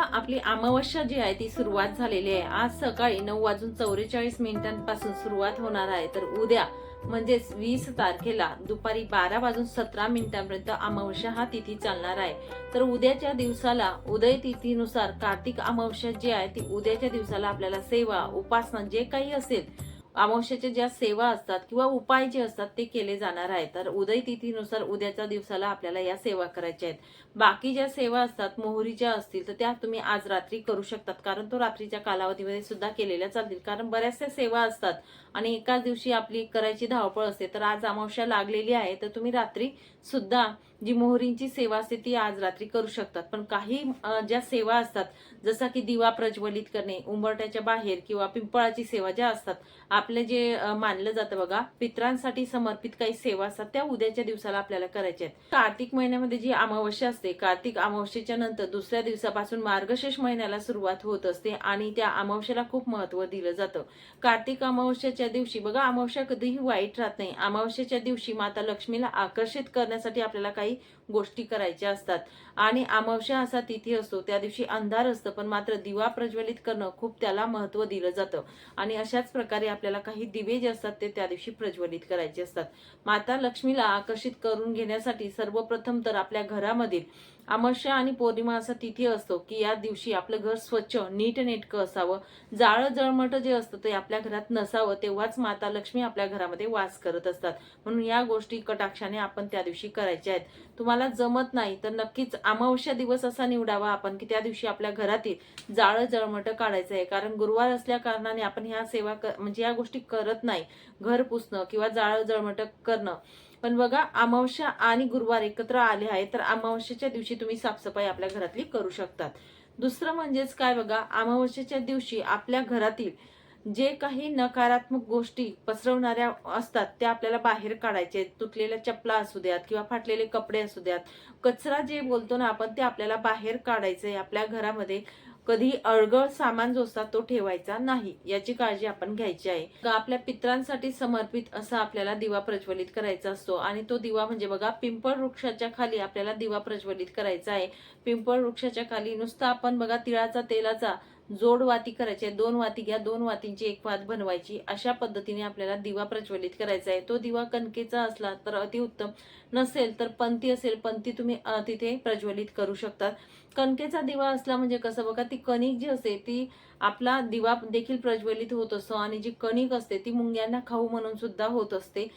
आपली अमावस्या जी आहे ती सुरुवात झालेली आहे. आज सकाळी नऊ वाजून चौवेचाळीस मिनिटांपासून सुरुवात होणार आहे. तर उद्या म्हणजेच वीस तारखेला दुपारी बारा वाजून सतरा मिनिटांपर्यंत अमावस्या हा तिथी चालणार आहे. तर उद्याच्या दिवसाला उदय तिथीनुसार कार्तिक अमावस्या जी आहे ती उद्याच्या दिवसाला आपल्याला सेवा उपासना जे काही असेल अमावस्याच्या ज्या सेवा असतात किंवा उपाय जे असतात ते केले जाणार आहेत. तर उदय तिथीनुसार उद्याच्या दिवसाला आपल्याला या सेवा करायच्या आहेत. बाकी ज्या सेवा असतात मोहरीच्या असतील तर त्या तुम्ही आज रात्री करू शकतात. कारण तो रात्रीच्या कालावधीमध्ये सुद्धा केलेल्या चालतील. कारण बऱ्याचशा सेवा असतात. आणि एकाच दिवशी आपली करायची धावपळ असते. तर आज अमावस्या लागलेली आहे तर तुम्ही रात्री सुद्धा जी मोहरींची सेवा असते ती आज रात्री करू शकतात. पण काही ज्या सेवा असतात जसा की दिवा प्रज्वलित करणे उंबरट्याच्या बाहेर किंवा पिंपळाची सेवा ज्या असतात आपले जे मानलं जातं बघा पित्रांसाठी समर्पित काही सेवा असतात त्या उद्याच्या दिवसाला आपल्याला करायच्या आहेत. कार्तिक महिन्यामध्ये जी अमावस्या असते कार्तिक अमावस्येच्या नंतर दुसऱ्या दिवसापासून मार्गशीर्ष महिन्याला सुरुवात होत असते आणि त्या अमावस्येला खूप महत्त्व दिलं जातं. कार्तिक अमावस्याच्या दिवशी बघा अमावस्या कधीही वाईट राहत नाही. अमावस्येच्या दिवशी माता लक्ष्मीला आकर्षित करण्यासाठी आपल्याला काही गोष्टी करायच्या असतात. आणि अमावस्या असा तिथी असतो त्या दिवशी अंधार असतं पण मात्र दिवा प्रज्वलित करणं खूप त्याला महत्त्व दिलं जातं. आणि अशाच प्रकारे आपल्याला काही दिवे जे असतात ते त्या दिवशी प्रज्वलित करायचे असतात. माता लक्ष्मीला आकर्षित करून घेण्यासाठी सर्वप्रथम तर आपल्या घरामधील अमावस्या आणि पौर्णिमा असा तिथी असतो की या दिवशी आपलं घर स्वच्छ नीटनेटकं असावं. जाळं जळमट जे असतं ते आपल्या घरात नसावं तेव्हाच माता लक्ष्मी आपल्या घरामध्ये वास करत असतात. म्हणून या गोष्टी कटाक्षाने आपण त्या दिवशी करायच्या आहेत. तुम्हाला जमत नाही तर नक्कीच अमावस्या दिवस असा निवडावा आपण की त्या दिवशी आपल्या घरातील जाळं जळमट काढायचं आहे. कारण गुरुवार असल्या कारणाने आपण ह्या सेवा क- म्हणजे या गोष्टी करत नाही. घर पुसणं किंवा जाळं जळमट करणं. पण बघा अमावस्या आणि गुरुवार एकत्र आले आहे तर अमावस्येच्या दिवशी तुम्ही साफसफाई आपल्या घरातली करू शकतात. दुसरं म्हणजेच काय बघा अमावस्येच्या दिवशी आपल्या घरातील जे काही नकारात्मक गोष्टी पसरवणाऱ्या असतात त्या आपल्याला बाहेर काढायचे तुटलेल्या चपला असू द्यात किंवा फाटलेले कपडे असू द्यात. कचरा जे बोलतो ना आपण ते आपल्याला बाहेर काढायचंय आपल्या घरामध्ये. कधी अळगळ सामान जो असतात तो ठेवायचा नाही याची काळजी आपण घ्यायची आहे. का आपल्या पित्रांसाठी समर्पित असा आपल्याला दिवा प्रज्वलित करायचा असतो आणि तो दिवा म्हणजे बघा पिंपळ वृक्षाच्या खाली आपल्याला दिवा प्रज्वलित करायचा आहे. पिंपळ वृक्षाच्या खाली नुसतं आपण बघा तिळाचा तेलाचा जोड वाती करायची आहे. दोन वाती घ्या दोन वातींची एक वात बनवायची. अशा पद्धतीने आपल्याला दिवा प्रज्वलित करायचा आहे. तो दिवा कणकेचा असला तर अतिउत्तम. नसेल तर पंथी असेल पंथी तुम्ही तिथे प्रज्वलित करू शकतात. कणकेचा दिवा असला म्हणजे कसं बघा ती कणिक जी असते ती आपला दिवा देखील प्रज्वलित होत असतो आणि जी कणिक असते ती मुंग्यांना खाऊ म्हणून सुद्धा होत असते.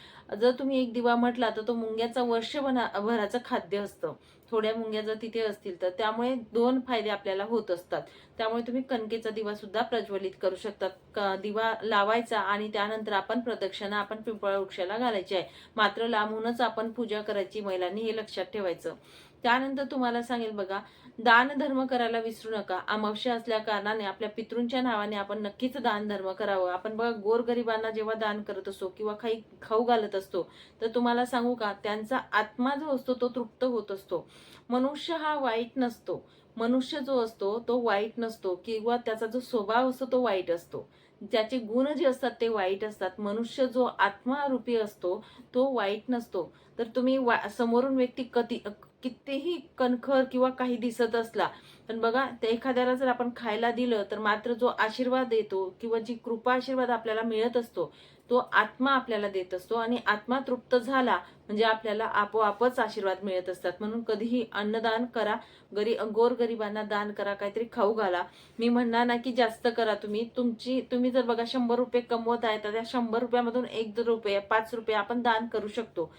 जर तुम्ही एक दिवा म्हटला तर तो मुंग्याचा वर्षभराचं खाद्य असतं. थोड्या मुंग्या जर तिथे असतील तर त्यामुळे दोन फायदे आपल्याला होत असतात. त्यामुळे तुम्ही कणकेचा दिवा सुद्धा प्रज्वलित करू शकतात. क- दिवा लावायचा आणि त्यानंतर आपण प्रदक्षिणा आपण पिंपळ वृक्षाला घालायची आहे. मात्र लांबूनच आपण पूजा करायची महिलांनी हे लक्षात ठेवायचं. त्यानंतर तुम्हाला सांगेल बघा दान धर्म करायला विसरू नका. अमावश्य असल्या कारणाने आपल्या पितृंच्या नावाने आपण नक्कीच दान धर्म करावं. आपण बघा गोरगरिबांना जेव्हा दान करत असतो किंवा काही खाऊ घालत असतो तर तुम्हाला सांगू का त्यांचा आत्मा जो असतो तो तृप्त होत असतो. मनुष्य हा वाईट नसतो. मनुष्य जो असतो तो वाईट नसतो किंवा त्याचा जो स्वभाव असतो तो वाईट असतो. ज्याचे गुण जे असतात ते वाईट असतात. मनुष्य जो आत्मारूपी असतो तो वाईट नसतो. तर तुम्ही वा- समोरून व्यक्ती कधी कितीही कणखर किंवा काही दिसत असला पण बघा त्या एखाद्याला जर आपण खायला दिलं तर मात्र जो आशीर्वाद देतो किंवा जी कृपा आशीर्वाद आपल्याला मिळत असतो तो आत्मा आपल्याला देत असतो आणि आत्मा तृप्त झाला म्हणजे आपल्याला आपोआपच आशीर्वाद मिळत असतात. म्हणून कधीही अन्नदान करा. गरी गोरगरिबांना दान करा काहीतरी खाऊ घाला. मी म्हणणार ना की जास्त करा तुम्ही. तुमची तुम्ही जर बघा शंभर रुपये कमवत आहे तर त्या शंभर रुपयामधून एक रुपये पाच रुपये आपण दान करू शकतो.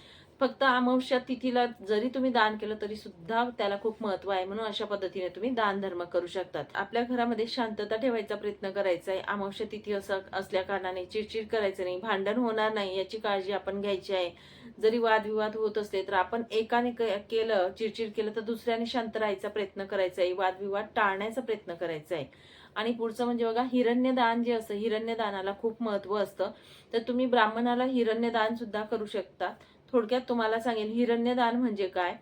फक्त अमावस्या तिथीला जरी तुम्ही दान केलं तरी सुद्धा त्याला खूप महत्त्व आहे. म्हणून अशा पद्धतीने तुम्ही दान धर्म करू शकतात. आपल्या घरामध्ये शांतता ठेवायचा प्रयत्न करायचा आहे अमावस्या तिथी असं असल्या कारणाने चिडचिड करायचं नाही. भांडण होणार नाही याची काळजी आपण घ्यायची आहे. जरी वादविवाद होत असले तर आपण एकाने केलं चिडचिड केलं तर दुसऱ्याने शांत राहायचा प्रयत्न करायचा आहे वादविवाद टाळण्याचा प्रयत्न करायचा आहे आणि पुढचं म्हणजे बघा हिरण्यदान जे असतं हिरण्यदानाला खूप महत्त्व असतं. तर तुम्ही ब्राह्मणाला हिरण्यदान सुद्धा करू शकता. थोडक्यात तुम्हाला सांगेन हिरण्यदान म्हणजे काय?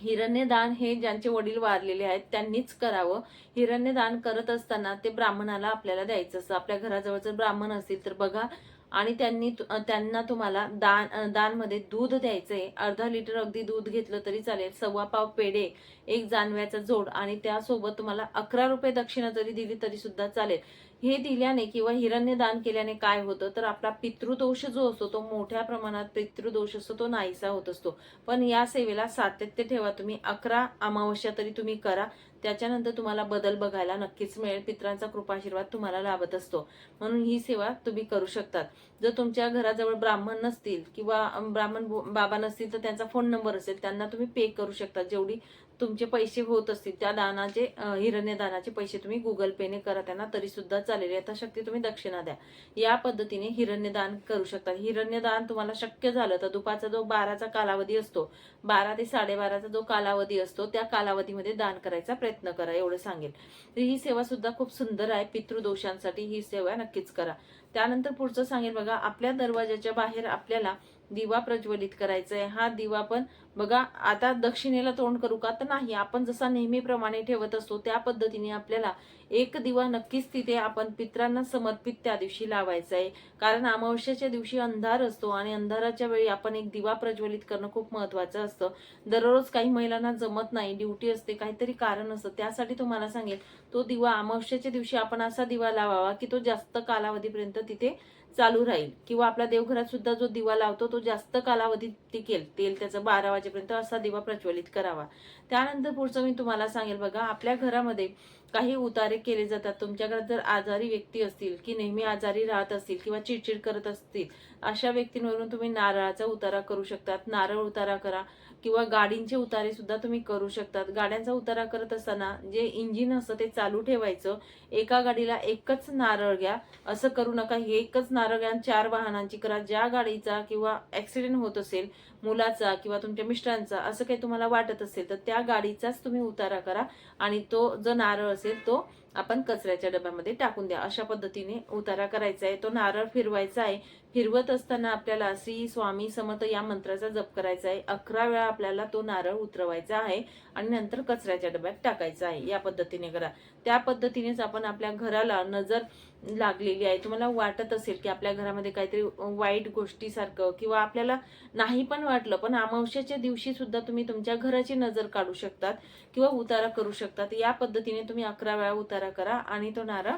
हिरण्यदान हे ज्यांचे वडील वारलेले आहेत त्यांनीच करावं. हिरण्यदान करत असताना ते ब्राह्मणाला आपल्याला द्यायचं. असतं आपल्या घराजवळ जर ब्राह्मण असतील तर बघा आणि त्यांनी त्यांना तुम्हाला दान दानमध्ये दूध द्यायचंय. अर्धा लिटर अगदी दूध घेतलं तरी चालेल. सव्वा पाव पेढे एक जानव्याचा जोड आणि त्यासोबत तुम्हाला अकरा रुपये दक्षिणा जरी दिली तरी सुद्धा चालेल. हे दिल्याने किंवा हिरण्य दान केल्याने काय होतं? तर आपला पितृदोष जो असतो तो मोठ्या प्रमाणात पितृदोष असतो तो नाहीसा होत असतो. पण या सेवेला सातत्य ठेवा. तुम्ही अकरा अमावस्या तरी तुम्ही करा. त्याच्यानंतर तुम्हाला बदल बघायला नक्कीच मिळेल. पित्रांचा कृपाशीर्वाद तुम्हाला लाभत असतो. म्हणून ही सेवा तुम्ही करू शकतात. जर तुमच्या घराजवळ ब्राह्मण नसतील किंवा ब्राह्मण बाबा नसतील तर त्यांचा फोन नंबर असेल. त्यांना तुम्ही पे करू शकता. जेवढी तुमचे पैसे होत असतील त्या दानाचे हिरण्यदानाचे हिरण्य दानाचे पैसे तुम्ही गुगल पेने करा. त्यांना तरी सुद्धा चालेल. यथाशक्ती तुम्ही दक्षिणा द्या. या पद्धतीने हिरण्यदान करू शकता हिरण्यदान तुम्हाला शक्य झालं तर दुपारचा जो बाराचा कालावधी असतो बारा ते साडेबाराचा जो कालावधी असतो त्या कालावधीमध्ये दान करायचा प्रयत्न प्रयत्न करा एवढं सांगेल तर ही सेवा सुद्धा खूप सुंदर आहे पितृदोषांसाठी ही सेवा नक्कीच करा. त्यानंतर पुढचं सांगेल बघा आपल्या दरवाजाच्या बाहेर आपल्याला दिवा प्रज्वलित करायचा आहे हा दिवा पण बघा आता दक्षिणेला तोंड करू का? तर नाही. आपण जसा नेहमीप्रमाणे ठेवत असतो त्या पद्धतीने आपल्याला एक दिवा नक्कीच तिथे आपण पित्रांना समर्पित त्या दिवशी लावायचा आहे कारण अमावस्याच्या दिवशी अंधार असतो आणि अंधाराच्या वेळी आपण एक दिवा प्रज्वलित करणं खूप महत्वाचं असतं. दररोज काही महिलांना जमत नाही ड्युटी असते काहीतरी कारण असतं. त्यासाठी तुम्हाला सांगेल तो दिवा अमावस्याच्या दिवशी आपण असा दिवा लावावा की तो जास्त कालावधीपर्यंत तिथे चालू राहील. किंवा आपल्या देवघरात सुद्धा जो दिवा लावतो तो जास्त कालावधी टिकेल. तेल त्याचं बारा वाजेपर्यंत असा दिवा प्रज्वलित करावा. त्यानंतर पुढचं मी तुम्हाला सांगेल बघा आपल्या घरामध्ये काही उतारे केले जातात. तुमच्या घरात जर आजारी व्यक्ती असतील की नेहमी आजारी राहत असतील किंवा चिडचिड करत असतील अशा व्यक्तींवरून तुम्ही नारळाचा उतारा करू शकतात. नारळ उतारा करा. किंवा गाडींचे उतारे सुद्धा तुम्ही करू शकतात. गाड्यांचा उतारा करत असताना जे इंजिन असतं ते चालू ठेवायचं. एका गाडीला एकच नारळ घ्या. असं करू नका. हे एकच नारळ घ्या आणि चार वाहनांची करा. ज्या गाडीचा किंवा ऍक्सिडेंट होत असेल मुलाचा किंवा तुमच्या मिस्टरांचा असं काही तुम्हाला वाटत असेल तर त्या गाडीचाच तुम्ही उतारा करा आणि तो जो नारळ असेल तो आपण कचऱ्याच्या डब्यामध्ये टाकून द्या. अशा पद्धतीने उतारा करायचा आहे. तो नारळ फिरवायचा आहे. फिरवत असताना आपल्याला श्री स्वामी समर्थ या मंत्राचा जप करायचा आहे. अकरा वेळा आपल्याला तो नारळ उतरवायचा आहे. आणि नंतर कचऱ्याच्या डब्यात टाकायचं आहे. या पद्धतीने करा. त्या पद्धतीनेच आपण आपल्या घराला नजर लागलेली आहे. तुम्हाला वाटत असेल की आपल्या घरामध्ये काहीतरी वाईट गोष्टीसारखं किंवा आपल्याला नाही पण वाटलं पण अमावस्याच्या दिवशी सुद्धा तुम्ही तुमच्या घराची नजर काढू शकतात किंवा उतारा करू शकतात. या पद्धतीने तुम्ही अकरा वेळा उतारा करा आणि तो नारा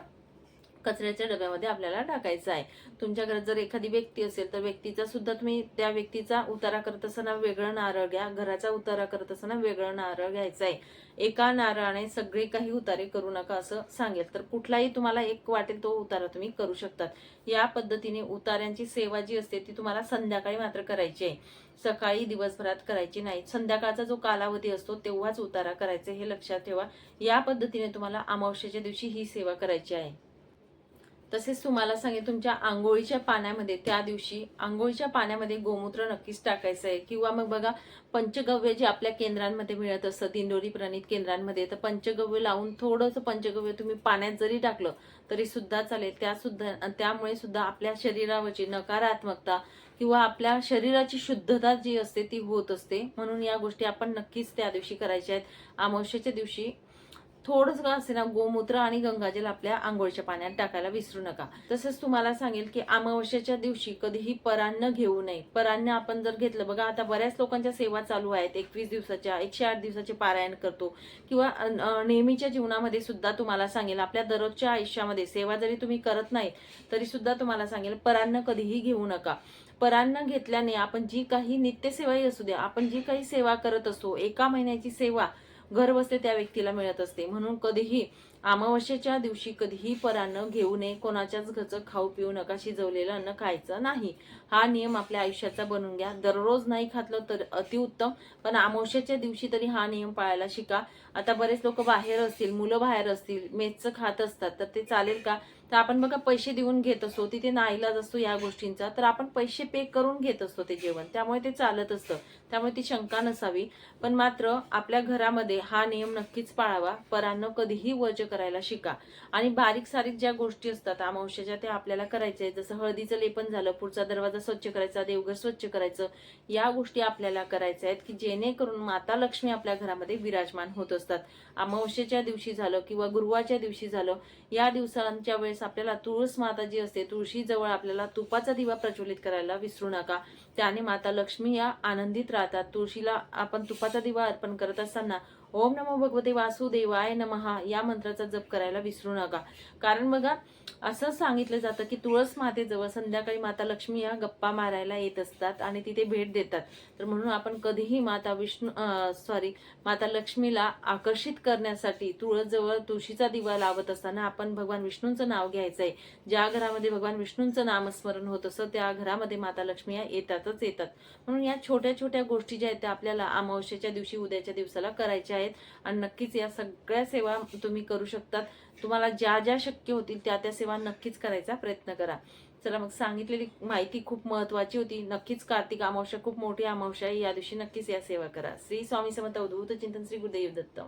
कचऱ्याच्या डब्यामध्ये आपल्याला टाकायचा आहे. तुमच्या घरात जर एखादी व्यक्ती असेल तर व्यक्तीचा सुद्धा तुम्ही त्या व्यक्तीचा उतारा करत असताना वेगळं नारळ घ्या. घराचा उतारा करत असताना वेगळं नारळ घ्यायचं आहे. एका नारळाने सगळे काही उतारे करू नका असं सांगेल. तर कुठलाही तुम्हाला एक वाटेल तो उतारा तुम्ही करू शकतात. या पद्धतीने उतार्यांची सेवा जी असते ती तुम्हाला संध्याकाळी मात्र करायची आहे. सकाळी दिवसभरात करायची नाही. संध्याकाळचा जो कालावधी असतो तेव्हाच उतारा करायचा हे लक्षात ठेवा. या पद्धतीने तुम्हाला अमावस्येच्या दिवशी ही सेवा करायची आहे. तसेच तुम्हाला सांगेल तुमच्या आंघोळीच्या पाण्यामध्ये त्या दिवशी आंघोळीच्या पाण्यामध्ये गोमूत्र नक्कीच टाकायचं आहे. किंवा मग बघा पंचगव्य जे आपल्या केंद्रांमध्ये मिळत असतं दिंडोरी प्रणित केंद्रांमध्ये तर पंचगव्य लावून थोडंसं पंचगव्य तुम्ही पाण्यात जरी टाकलं तरी सुद्धा चालेल. त्या सुद्धा त्यामुळे सुद्धा आपल्या शरीरावरची नकारात्मकता किंवा आपल्या शरीराची शुद्धता जी असते ती होत असते. म्हणून या गोष्टी आपण नक्कीच त्या दिवशी करायच्या आहेत. अमावस्येच्या दिवशी थोडंच का असे ना गोमूत्र आणि गंगाजल आपल्या आंघोळच्या पाण्यात टाकायला विसरू नका. तसंच तुम्हाला सांगेल की अमावस्याच्या दिवशी कधीही परान्न घेऊ नये. परान्न आपण जर घेतलं बघा आता बऱ्याच लोकांच्या सेवा चालू आहेत. एकवीस दिवसाच्या एकशे आठ दिवसाचे पारायण करतो. किंवा नेहमीच्या जीवनामध्ये सुद्धा तुम्हाला सांगेल आपल्या दररोजच्या आयुष्यामध्ये सेवा जरी तुम्ही करत नाही तरी सुद्धा तुम्हाला सांगेल परान्न कधीही घेऊ नका. परान्न घेतल्याने आपण जी काही नित्यसेवाही असू द्या आपण जी काही सेवा करत असतो एका महिन्याची सेवा घर बसते त्या व्यक्तीला मिळत असते. म्हणून कधीही अमावस्येच्या दिवशी कधीही परान्न घेऊ नये. कोणाच्याच घरचं खाऊ पिऊ नका. शिजवलेलं अन्न खायचं नाही. हा नियम आपल्या आयुष्याचा बनवून घ्या. दररोज नाही खातलं तर अतिउत्तम पण अमावस्येच्या दिवशी तरी हा नियम पाळायला शिका. आता बरेच लोक बाहेर असतील मुलं बाहेर असतील मेसचं खात असतात तर ते चालेल का? तर आपण बघा पैसे देऊन घेत असतो तिथे नाईलाज असतो या गोष्टींचा तर आपण पैसे पे करून घेत असतो ते जेवण. त्यामुळे ते चालत असतं. त्यामुळे ती शंका नसावी. पण मात्र आपल्या घरामध्ये हा नियम नक्कीच पाळावा. परांनो कधीही वर्ज करायला शिका. आणि बारीक सारीक ज्या गोष्टी असतात अमावश्याच्या त्या आपल्याला करायच्या आहेत. जसं हळदीचं लेपन झालं पुढचा दरवाजा स्वच्छ करायचा देवघर स्वच्छ करायचं या गोष्टी आपल्याला करायच्या आहेत की जेणेकरून माता लक्ष्मी आपल्या घरामध्ये विराजमान होत असतात. अमावस्येच्या दिवशी झालं किंवा गुरुवारच्या दिवशी झालं या दिवसांच्या वेळेस आपल्याला तुळस माता जी असते तुळशीजवळ आपल्याला तुपाचा दिवा प्रज्वलित करायला विसरू नका. त्याने माता लक्ष्मी या आनंदित राहतात. तुळशीला आपण तुपाचा दिवा अर्पण करत असताना ओम नमो भगवते वासुदेवाय नमहा. या मंत्राचा जप करायला विसरू नका. कारण बघा असं सांगितलं जातं की तुळस मातेजवळ संध्याकाळी माता लक्ष्मी या गप्पा मारायला येत असतात आणि तिथे भेट देतात. तर म्हणून आपण कधीही माता विष्णू सॉरी माता लक्ष्मीला आकर्षित करण्यासाठी तुळसजवळ तुळशीचा दिवा लावत असताना आपण भगवान विष्णूंचं नाव घ्यायचं आहे ज्या घरामध्ये भगवान विष्णूंचं नामस्मरण होत असतं त्या घरामध्ये माता लक्ष्मी या येतातच येतात. म्हणून या छोट्या छोट्या गोष्टी ज्या आहेत त्या आपल्याला अमावस्येच्या दिवशी उद्याच्या दिवसाला करायच्या आहेत. आणि नक्कीच या सगळ्या सेवा तुम्ही करू शकतात. तुम्हाला ज्या ज्या शक्य होतील त्या त्या सेवा नक्कीच करायचा प्रयत्न करा. चला मग सांगितलेली माहिती खूप महत्वाची होती. नक्कीच कार्तिक अमावस्या खूप मोठी अमावस्या आहे. या दिवशी नक्कीच या सेवा करा. श्री स्वामी समर्थ अवधूत चिंतन श्री गुरुदेव दत्त.